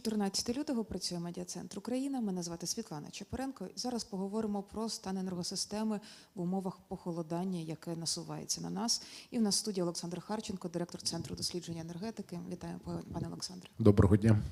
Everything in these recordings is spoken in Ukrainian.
14 лютого працює медіа-центр Україна. Мене звати Світлана Чепуренко. Зараз поговоримо про стан енергосистеми в умовах похолодання, яке насувається на нас. І в нас в студії Олександр Харченко, директор центру дослідження енергетики. Вітаю, пане Олександре. Доброго дня.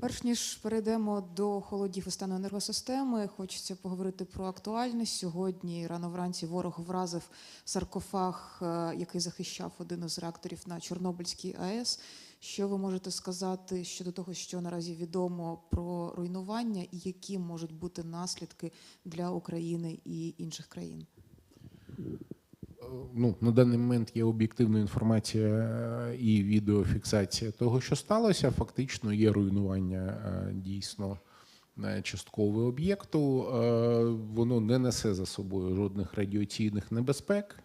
Перш ніж перейдемо до холодів і стану енергосистеми, хочеться поговорити про актуальне. Сьогодні рано вранці ворог вразив саркофаг, е, який захищав один із реакторів на Чорнобильській АЕС. Що ви можете сказати щодо того, що наразі відомо про руйнування, і які можуть бути наслідки для України і інших країн? Е, Ну, на даний момент є об'єктивна інформація е, і відеофіксація того, що сталося. Фактично є руйнування е, дійсно часткового об'єкту. Воно не несе за собою жодних радіаційних небезпек.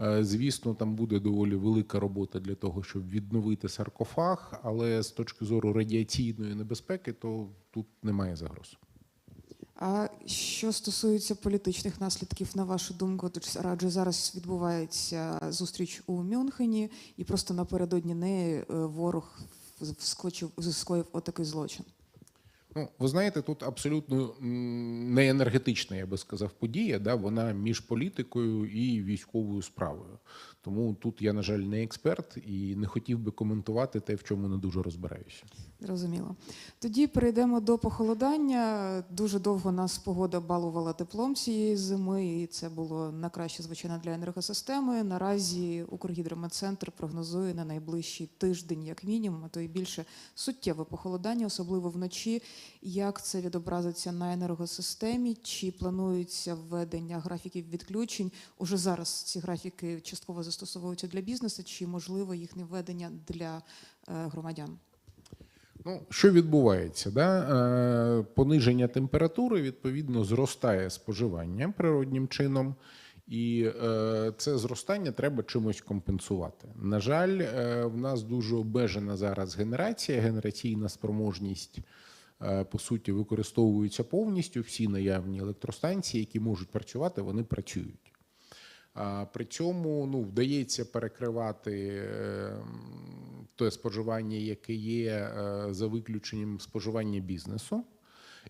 Е, Звісно, там буде доволі велика робота для того, щоб відновити саркофаг, але з точки зору радіаційної небезпеки, то тут немає загроз. А що стосується політичних наслідків, на вашу думку, то ж радже зараз відбувається зустріч у Мюнхені, і просто напередодні неї е, ворог вскочив, скоїв отакий злочин. Ну, ви знаєте, тут абсолютно не енергетична, я би сказав, подія. Да? Вона між політикою і військовою справою. Тому тут я, на жаль, не експерт і не хотів би коментувати те, в чому не дуже розбираюся. Зрозуміло. Тоді перейдемо до похолодання. Дуже довго нас погода балувала теплом цієї зими, і це було на краще, звичайно, для енергосистеми. Наразі Укргідрометцентр прогнозує на найближчий тиждень, як мінімум, а то й більше суттєве похолодання, особливо вночі. Як це відобразиться на енергосистемі? Чи планується введення графіків відключень? Уже зараз ці графіки частково застосовуються для бізнесу, чи можливо їхнє введення для е, громадян? Ну, що відбувається? Да? Е, пониження температури відповідно зростає споживання природнім чином, і е, це зростання треба чимось компенсувати. На жаль, в нас дуже обмежена зараз генерація, генераційна спроможність. Е, По суті, використовуються повністю всі наявні електростанції, які можуть працювати, вони працюють. При цьому ну, вдається перекривати е, те споживання, яке є е, за виключенням споживання бізнесу.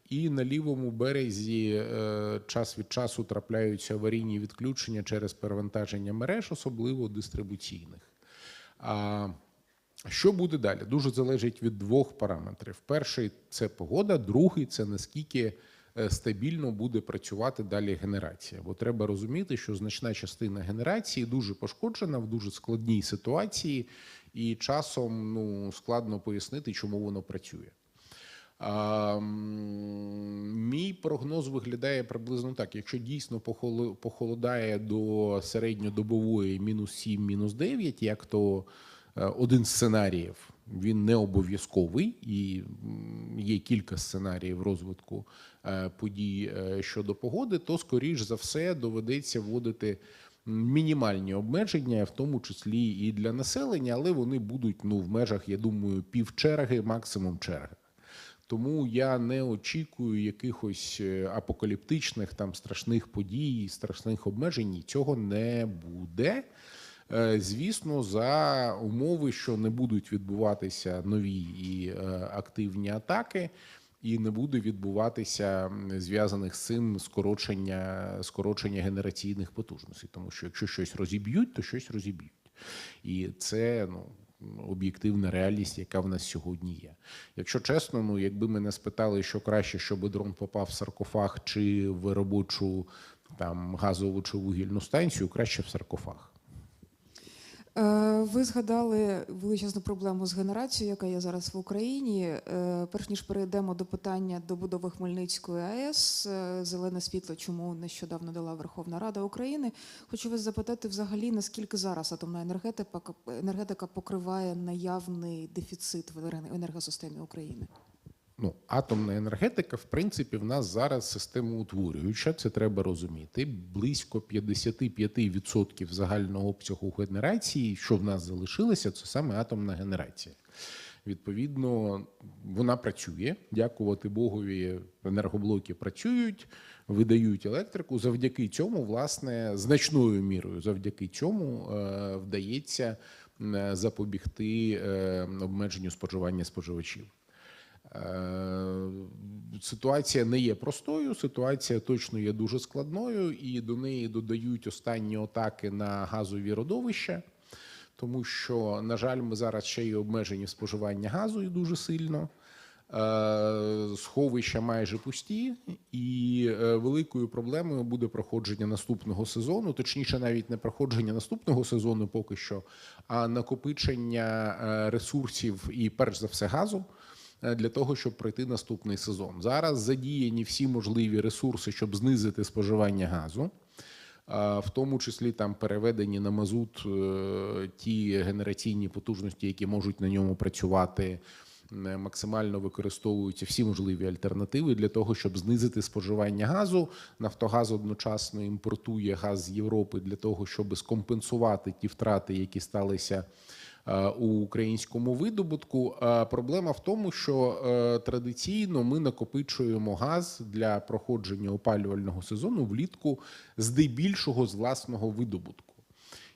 І на лівому березі е, час від часу трапляються аварійні відключення через перевантаження мереж, особливо дистрибуційних. Що буде далі? Дуже залежить від двох параметрів: перший це погода, другий це наскільки е, стабільно буде працювати далі генерація. Бо треба розуміти, що значна частина генерації дуже пошкоджена в дуже складній ситуації, і часом ну складно пояснити, чому воно працює. А, мій прогноз виглядає приблизно так: якщо дійсно похолодає до середньодобової мінус 7, мінус 9, як то один з сценаріїв, він не обов'язковий, і є кілька сценаріїв розвитку е, подій е, щодо погоди, то скоріш за все доведеться вводити мінімальні обмеження, в тому числі і для населення, але вони будуть ну в межах, я думаю, півчерги, максимум черги. Тому я не очікую якихось е, апокаліптичних там страшних подій, страшних обмежень. Цього не буде. Е, Звісно, за умови, що не будуть відбуватися нові і е, активні атаки, і не буде відбуватися зв'язаних з цим скорочення, скорочення генераційних потужностей. Тому що якщо щось розіб'ють, то щось розіб'ють. І це ну. Об'єктивна реальність, яка в нас сьогодні є. Якщо чесно, ну якби мене спитали, що краще, щоб дрон попав в саркофаг чи в робочу там газову чи вугільну станцію, краще в саркофаг. Е, Ви згадали величезну проблему з генерацією, яка є зараз в Україні. Е, Перш ніж перейдемо до питання добудови Хмельницької АЕС, е, зелене світло, чому нещодавно дала Верховна Рада України. Хочу вас запитати взагалі, наскільки зараз атомна енергетика, енергетика покриває наявний дефіцит в енерго- енергосистемі України? Ну, атомна енергетика, в принципі, в нас зараз системоутворююча, це треба розуміти. Близько 55% загального обсягу генерації, що в нас залишилося, це саме атомна генерація. Відповідно, вона працює. Дякувати Богові, енергоблоки працюють, видають електрику. Завдяки цьому, власне, значною мірою, завдяки цьому е, вдається е, запобігти е, обмеженню споживання споживачів. Е, Ситуація не є простою, ситуація точно є дуже складною, і до неї додають останні атаки на газові родовища, тому що, на жаль, ми зараз ще й обмежені в споживанні газу і дуже сильно. Е, Сховища майже пусті, і е, великою проблемою буде проходження наступного сезону, точніше, навіть не проходження наступного сезону поки що, а накопичення ресурсів і, перш за все, газу для того, щоб пройти наступний сезон. Зараз задіяні всі можливі ресурси, щоб знизити споживання газу. В тому числі там переведені на мазут е, ті генераційні потужності, які можуть на ньому працювати, е, максимально використовуються всі можливі альтернативи для того, щоб знизити споживання газу. Нафтогаз одночасно імпортує газ з Європи для того, щоб скомпенсувати ті втрати, які сталися е, у українському видобутку. А Проблема в тому, що е, традиційно ми накопичуємо газ для проходження опалювального сезону влітку здебільшого з власного видобутку.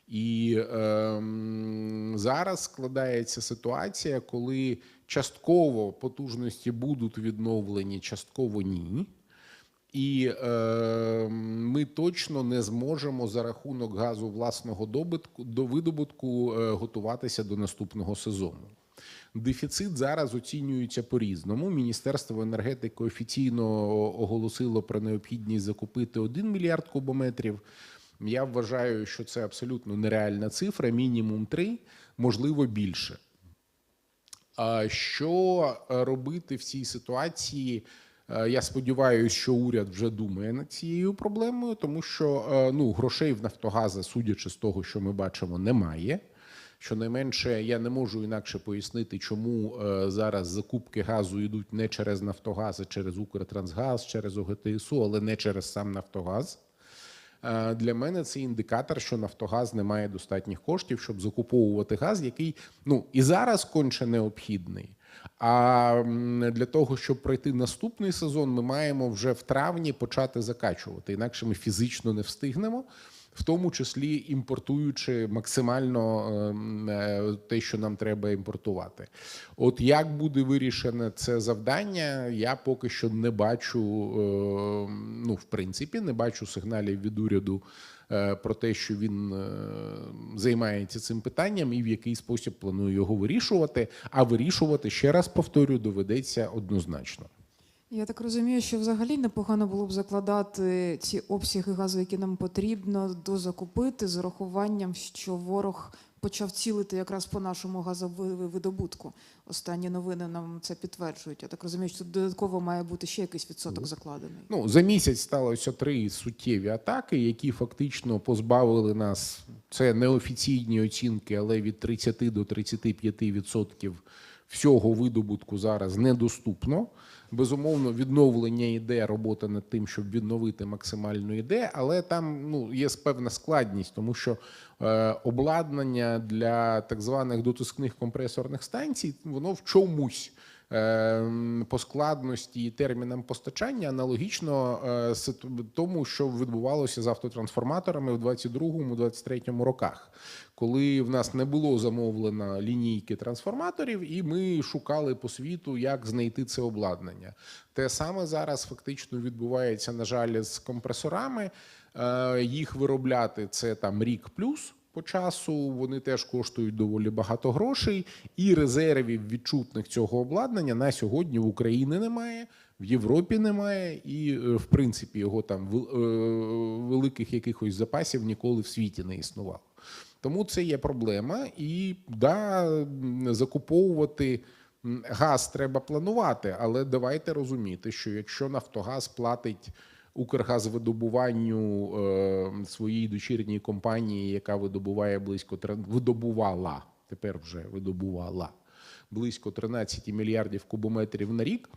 І ем, зараз складається ситуація, коли частково потужності будуть відновлені, частково ні. І е, ми точно не зможемо за рахунок газу власного добитку до видобутку е, готуватися до наступного сезону. Дефіцит зараз оцінюється по-різному. Міністерство енергетики офіційно оголосило про необхідність закупити 1 мільярд кубометрів. Я вважаю, що це абсолютно нереальна цифра, мінімум 3, можливо більше. А що робити в цій ситуації? Е, Я сподіваюся, що уряд вже думає над цією проблемою, тому що е, ну, грошей в Нафтогаза, судячи з того, що ми бачимо, немає. Щонайменше я не можу інакше пояснити, чому е, зараз закупки газу йдуть не через Нафтогаз, а через Укртрансгаз, через ОГТСУ, але не через сам Нафтогаз. Е, Для мене це індикатор, що Нафтогаз не має достатніх коштів, щоб закуповувати газ, який ну і зараз конче необхідний. А для того, щоб пройти наступний сезон, ми маємо вже в травні почати закачувати. Інакше ми фізично не встигнемо, в тому числі імпортуючи максимально ем, е, те, що нам треба імпортувати. От як буде вирішене це завдання, я поки що не бачу. е, Ну, в принципі, не бачу сигналів від уряду е, про те, що він е, займається цим питанням і в який спосіб планує його вирішувати. А вирішувати ще раз повторюю, доведеться однозначно. Я так розумію, що взагалі непогано було б закладати ці обсяги газу, які нам потрібно дозакупити, з урахуванням, що ворог почав цілити якраз по нашому газовидобутку. Останні новини нам це підтверджують. Я так розумію, що тут додатково має бути ще якийсь відсоток закладений. Ну, за місяць сталося три суттєві атаки, які фактично позбавили нас. Це неофіційні оцінки, але від 30 до 35 відсотків всього видобутку зараз недоступно. Безумовно, відновлення іде, робота над тим, щоб відновити максимально іде, але там ну, є певна складність, тому що е, обладнання для так званих дотискних компресорних станцій, воно в чомусь по складності і термінам постачання аналогічно е, тому, що відбувалося з автотрансформаторами в 22-23 роках, коли в нас не було замовлено лінійки трансформаторів, і ми шукали по світу, як знайти це обладнання. Те саме зараз фактично відбувається, на жаль, з компресорами. Е, Їх виробляти це там рік плюс по часу. Вони теж коштують доволі багато грошей, і резервів відчутних цього обладнання на сьогодні в Україні немає. В Європі немає, і е, в принципі його там е, великих якихось запасів ніколи в світі не існувало. Тому це є проблема, і да, закуповувати газ треба планувати, але давайте розуміти, що якщо Нафтогаз платить Укргазвидобуванню е, своїй дочірній компанії, яка видобуває близько видобувала, тепер вже видобувала близько 13 мільярдів кубометрів на рік.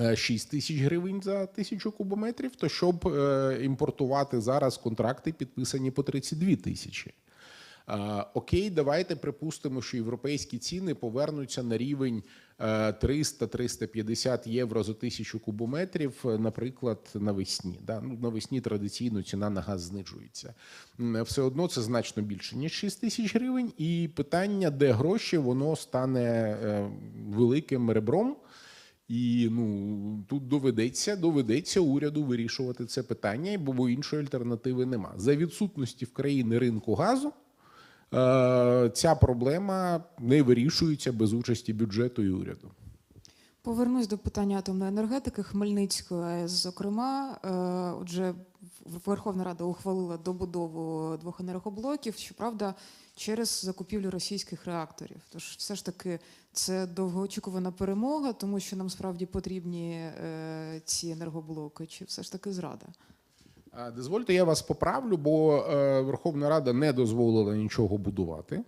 е, 6 тисяч гривень за тисячу кубометрів, то щоб е, імпортувати зараз контракти підписані по 32 тисячі. Окей, давайте припустимо, що європейські ціни повернуться на рівень е, 300-350 євро за тисячу кубометрів, е, наприклад, навесні. Да? Ну, навесні традиційно ціна на газ знижується. Все одно це значно більше ніж 6 тисяч гривень. І питання, де гроші, воно стане е, великим ребром. І ну тут доведеться доведеться уряду вирішувати це питання, бо іншої альтернативи нема. За відсутності в країни ринку газу е, ця проблема не вирішується без участі бюджету і уряду. Повернусь до питання атомної енергетики Хмельницької. Зокрема, е, отже, Верховна Рада ухвалила добудову двох енергоблоків, щоправда, через закупівлю російських реакторів. Тож, все ж таки, це довгоочікувана перемога, тому що нам справді потрібні е, ці енергоблоки, чи все ж таки зрада? Дозвольте, я вас поправлю, бо е, Верховна Рада не дозволила нічого будувати.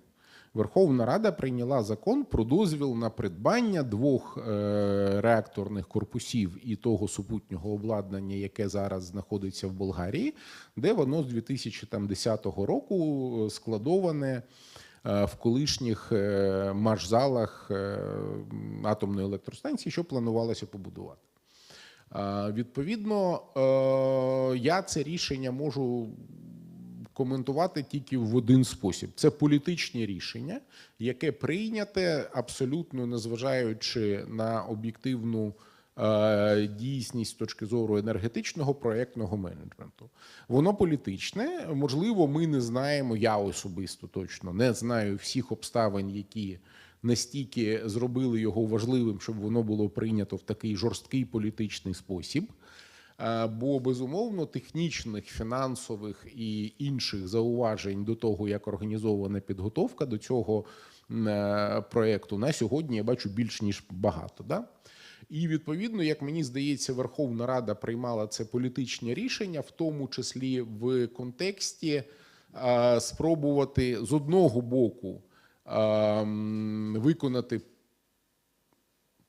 Верховна Рада прийняла закон про дозвіл на придбання двох е, реакторних корпусів і того супутнього обладнання, яке зараз знаходиться в Болгарії, де воно з 2010 року складоване е, в колишніх машзалах е, атомної електростанції, що планувалося побудувати. Відповідно, е, я це рішення можу коментувати тільки в один спосіб: це політичне рішення, яке прийняте абсолютно незважаючи на об'єктивну е, дійсність з точки зору енергетичного проєктного менеджменту. Воно політичне. Можливо, ми не знаємо. Я особисто точно не знаю всіх обставин, які настільки зробили його важливим, щоб воно було прийнято в такий жорсткий політичний спосіб. Е, Бо безумовно технічних, фінансових і інших зауважень до того, як організована підготовка до цього е, проекту на сьогодні я бачу більш ніж багато. Да? І відповідно, як мені здається, Верховна Рада приймала це політичне рішення, в тому числі в контексті е, спробувати з одного боку виконати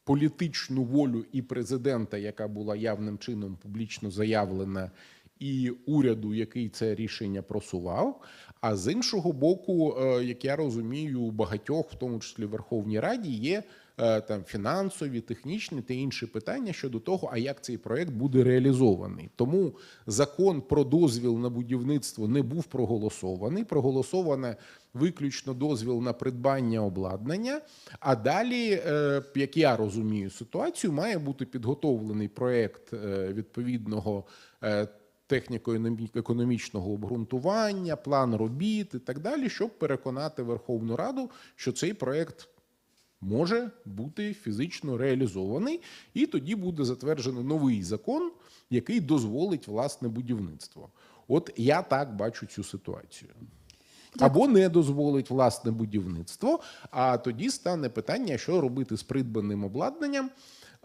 політичну волю і президента, яка була явним чином публічно заявлена, і уряду, який це рішення просував. А з іншого боку, е, як я розумію, у багатьох, в тому числі в Верховній Раді, є там фінансові, технічні та інші питання щодо того, а як цей проект буде реалізований. Тому закон про дозвіл на будівництво не був проголосований. Проголосоване виключно дозвіл на придбання обладнання. А далі, е, як я розумію ситуацію, має бути підготовлений проект е, відповідного. е, Техніко-економічного обґрунтування, план робіт і так далі, щоб переконати Верховну Раду, що цей проект може бути фізично реалізований, і тоді буде затверджено новий закон, який дозволить власне будівництво. От я так бачу цю ситуацію. Або не дозволить власне будівництво, а тоді стане питання, що робити з придбаним обладнанням,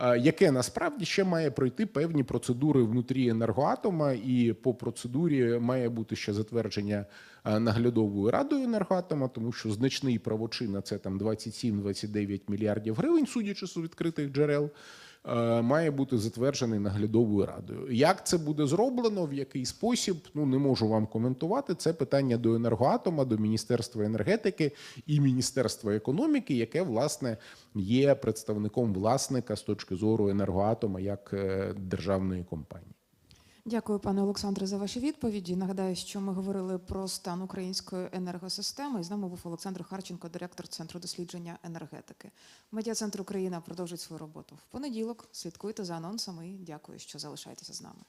яке насправді ще має пройти певні процедури внутрі енергоатома, і по процедурі має бути ще затвердження наглядовою радою енергоатома, тому що значний правочина це там 27-29 мільярдів гривень, судячи з відкритих джерел. Е, Має бути затверджений наглядовою радою. Як це буде зроблено, в який спосіб, ну не можу вам коментувати. Це питання до енергоатома, до Міністерства енергетики і Міністерства економіки, яке власне є представником власника з точки зору енергоатома як е, державної компанії. Дякую, пане Олександре, за ваші відповіді. Нагадаю, що ми говорили про стан української енергосистеми. І з нами був Олександр Харченко, директор Центру дослідження енергетики. Медіа Центр Україна продовжить свою роботу в понеділок. Слідкуйте за анонсами. і Дякую, що залишаєтеся з нами.